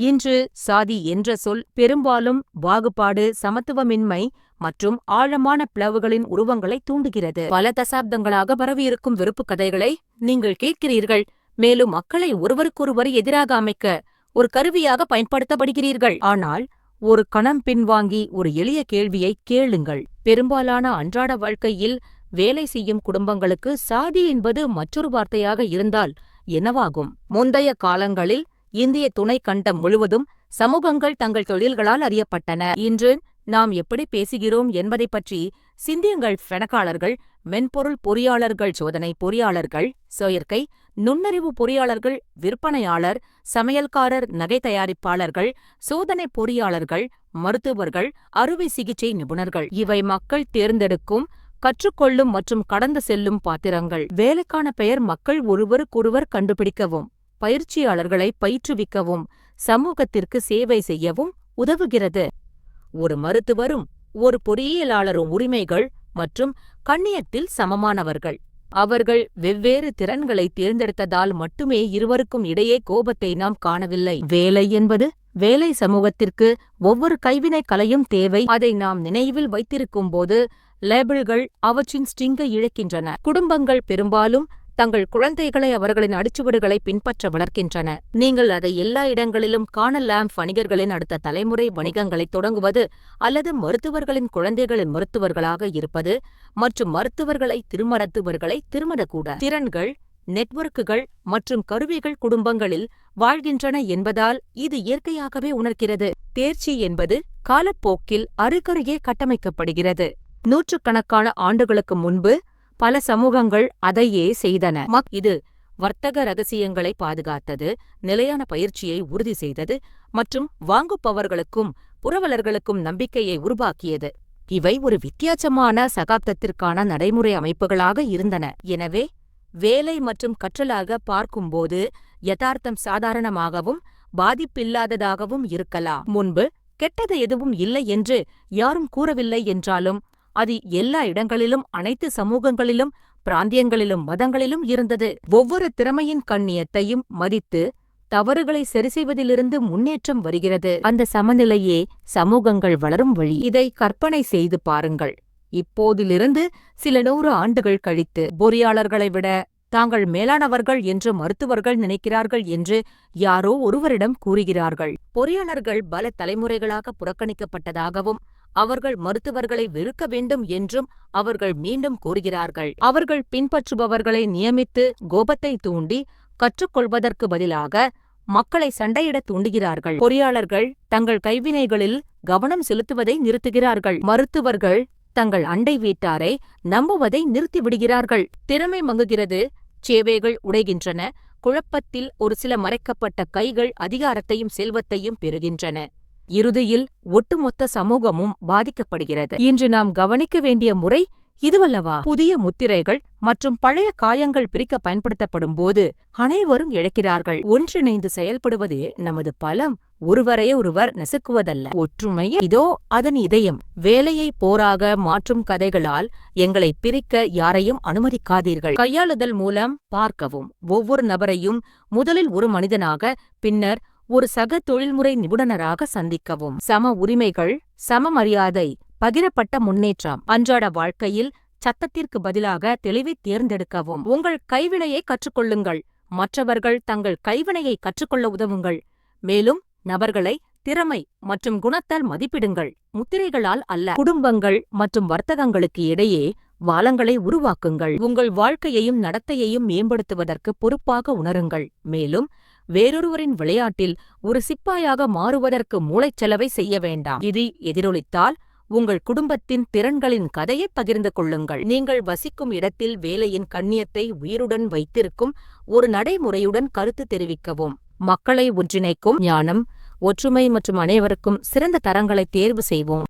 இன்று சாதி என்ற சொல் பெரும்பாலும் பாகுபாடு, சமத்துவமின்மை மற்றும் ஆழமான பிளவுகளின் உருவங்களைத் தூண்டுகிறது. பல தசாப்தங்களாக பரவியிருக்கும் வெறுப்புக் கதைகளை நீங்கள் கேட்கிறீர்கள், மேலும் மக்களை ஒருவருக்கொருவர் எதிராக அமைக்க ஒரு கருவியாக பயன்படுத்தப்படுகிறீர்கள். ஆனால் ஒரு கணம் பின்வாங்கி ஒரு எளிய கேள்வியைக் கேளுங்கள். பெரும்பாலான அன்றாட வாழ்க்கையில் வேலை செய்யும் குடும்பங்களுக்கு சாதி என்பது மற்றொரு வார்த்தையாக இருந்தால் என்னவாகும்? முந்தைய காலங்களில் இந்திய துணைக் கண்டம் முழுவதும் சமூகங்கள் தங்கள் தொழில்களால் அறியப்பட்டன. இன்று நாம் எப்படி பேசுகிறோம் என்பதைப் பற்றி சிந்தியுங்கள் கணக்காளர்கள், மென்பொருள் பொறியாளர்கள் சோதனை பொறியாளர்கள், செயற்கை நுண்ணறிவு பொறியாளர்கள், விற்பனையாளர், சமையல்காரர், நகை தயாரிப்பாளர்கள், சோதனை பொறியாளர்கள், மருத்துவர்கள், அறுவை சிகிச்சை நிபுணர்கள் இவை மக்கள் தேர்ந்தெடுக்கும், கற்றுக்கொள்ளும் மற்றும் கடந்து செல்லும் பாத்திரங்கள். வேலைக்கான பெயர் மக்கள் ஒருவருக்கொருவர் கண்டுபிடிக்கவும், பயிற்சியாளர்களை பயிற்றுவிக்கவும், சமூகத்திற்கு சேவை செய்யவும் உதவுகிறது. ஒரு மருத்துவரும் ஒரு பொறியியலாளரும் உரிமைகள் மற்றும் கண்ணியத்தில் சமமானவர்கள். அவர்கள் வெவ்வேறு திறன்களைத் தேர்ந்தெடுத்ததால் மட்டுமே இருவருக்கும் இடையே கோபத்தை நாம் காணவில்லை. வேலை என்பது வேலை சமூகத்திற்கு ஒவ்வொரு கைவினைக் கலையும் தேவை. அதை நாம் நினைவில் வைத்திருக்கும்போது லேபிள்கள் அவற்றின் ஸ்டிங்கை இழக்கின்றன. குடும்பங்கள் பெரும்பாலும் தங்கள் குழந்தைகளை அவர்களின் அடிச்சுவடுகளை பின்பற்ற வளர்க்கின்றன. நீங்கள் அதை எல்லா இடங்களிலும் காணலாம் வணிகர்களின் அடுத்த தலைமுறை வணிகங்களைத் தொடங்குவது அல்லது மருத்துவர்களின் குழந்தைகளின் மருத்துவர்களாக இருப்பது மற்றும் மருத்துவர்களை திருமணத்துவர்களை திருமணக்கூட. திறன்கள், நெட்வொர்க்குகள் மற்றும் கருவிகள் குடும்பங்களில் வாழ்கின்றன என்பதால் இது இயற்கையாகவே உணர்கிறது. தேர்ச்சி என்பது காலப்போக்கில் அருகருகே கட்டமைக்கப்படுகிறது. நூற்றுக்கணக்கான ஆண்டுகளுக்கு முன்பு பல சமூகங்கள் அதையே செய்தன. மக் இது வர்த்தக ரகசியங்களை பாதுகாத்தது, நிலையான பயிற்சியை உறுதி செய்தது மற்றும் வாங்குபவர்களுக்கும் புரவலர்களுக்கும் நம்பிக்கையை உருவாக்கியது. இவை ஒரு வித்தியாசமான சகாப்தத்திற்கான நடைமுறை அமைப்புகளாக இருந்தன. எனவே வேலை மற்றும் கற்றலாக பார்க்கும்போது யதார்த்தம் சாதாரணமாகவும் பாதிப்பில்லாததாகவும் இருக்கலாம். முன்பு கெட்டது எதுவும் இல்லை என்று யாரும் கூறவில்லை என்றாலும் அது எல்லா இடங்களிலும் அனைத்து சமூகங்களிலும் பிராந்தியங்களிலும் மதங்களிலும் இருந்தது. ஒவ்வொரு திறமையின் கண்ணியத்தையும் மதித்து தவறுகளை சரிசெய்வதிலிருந்து முன்னேற்றம் வருகிறது. அந்த சமநிலையே சமூகங்கள் வளரும் வழி. இதை கற்பனை செய்து பாருங்கள். இப்போதிலிருந்து சில நூறு ஆண்டுகள் கழித்து பொறியாளர்களை விட தாங்கள் மேலானவர்கள் என்று மருத்துவர்கள் நினைக்கிறார்கள் என்று யாரோ ஒருவரிடம் கூறுகிறார்கள். பொறியாளர்கள் பல தலைமுறைகளாக புறக்கணிக்கப்பட்டதாகவும் அவர்கள் மருத்துவர்களை வெறுக்க வேண்டும் என்றும் அவர்கள் மீண்டும் கூறுகிறார்கள். அவர்கள் பின்பற்றுபவர்களை நியமித்து கோபத்தை தூண்டி கற்றுக்கொள்வதற்கு பதிலாக மக்களை சண்டையிடத் தூண்டுகிறார்கள். பொறியாளர்கள் தங்கள் கைவினைகளில் கவனம் செலுத்துவதை நிறுத்துகிறார்கள். மருத்துவர்கள் தங்கள் அண்டை வீட்டாரை நம்புவதை நிறுத்திவிடுகிறார்கள். திறமை மங்குகிறது, சேவைகள் உடைகின்றன, குழப்பத்தில் ஒரு சில மறைக்கப்பட்ட கைகள் அதிகாரத்தையும் செல்வத்தையும் பெறுகின்றன. இறுதியில் ஒட்டுமொத்த சமூகமும் பாதிக்கப்படுகிறது. இன்று நாம் கவனிக்க வேண்டிய முறை இதுவல்லவா? புதிய முத்திரைகள் மற்றும் பழைய காயங்கள் பிரிக்க பயன்படுத்தப்படும் போது அனைவரும் இழக்கிறார்கள். ஒன்றிணைந்து செயல்படுவதே நமது பலம். ஒருவரையே ஒருவர் நெசுக்குவதல்ல ஒற்றுமை இதோ அதன் இதயம். வேலையை போராக மாற்றும் கதைகளால் எங்களை பிரிக்க யாரையும் அனுமதிக்காதீர்கள். கையாளுதல் மூலம் பார்க்கவும். ஒவ்வொரு நபரையும் முதலில் ஒரு மனிதனாக, பின்னர் ஒரு சக தொழில்முறை நிபுணராக சந்திக்கவும். சம உரிமைகள், சம மரியாதை, பகிரப்பட்ட முன்னேற்றம். அன்றாட வாழ்க்கையில் சத்தத்திற்கு பதிலாக தெளிவைத் தேர்ந்தெடுக்கவும். உங்கள் கைவினையை கற்றுக்கொள்ளுங்கள். மற்றவர்கள் தங்கள் கைவினையை கற்றுக்கொள்ள உதவுங்கள். மேலும் நபர்களை திறமை மற்றும் குணத்தால் மதிப்பிடுங்கள், முத்திரைகளால் அல்ல. குடும்பங்கள் மற்றும் வர்த்தகங்களுக்கு இடையே வாலங்களை உருவாக்குங்கள். உங்கள் வாழ்க்கையையும் நடத்தையையும் மேம்படுத்துவதற்கு பொறுப்பாக உணருங்கள். மேலும் வேறொருவரின் விளையாட்டில் ஒரு சிப்பாயாக மாறுவதற்கு மூளைச்சலவை செய்ய வேண்டாம். இது எதிரொலித்தால் உங்கள் குடும்பத்தின் திறன்களின் கதையைப் பகிர்ந்து கொள்ளுங்கள். நீங்கள் வசிக்கும் இடத்தில் வேலையின் கண்ணியத்தை உயிருடன் வைத்திருக்கும் ஒரு நடைமுறையுடன் கருத்து தெரிவிக்கவும். மக்களை ஒன்றிணைக்கும் ஞானம், ஒற்றுமை மற்றும் அனைவருக்கும் சிறந்த தரங்களை தேர்வு செய்வோம்.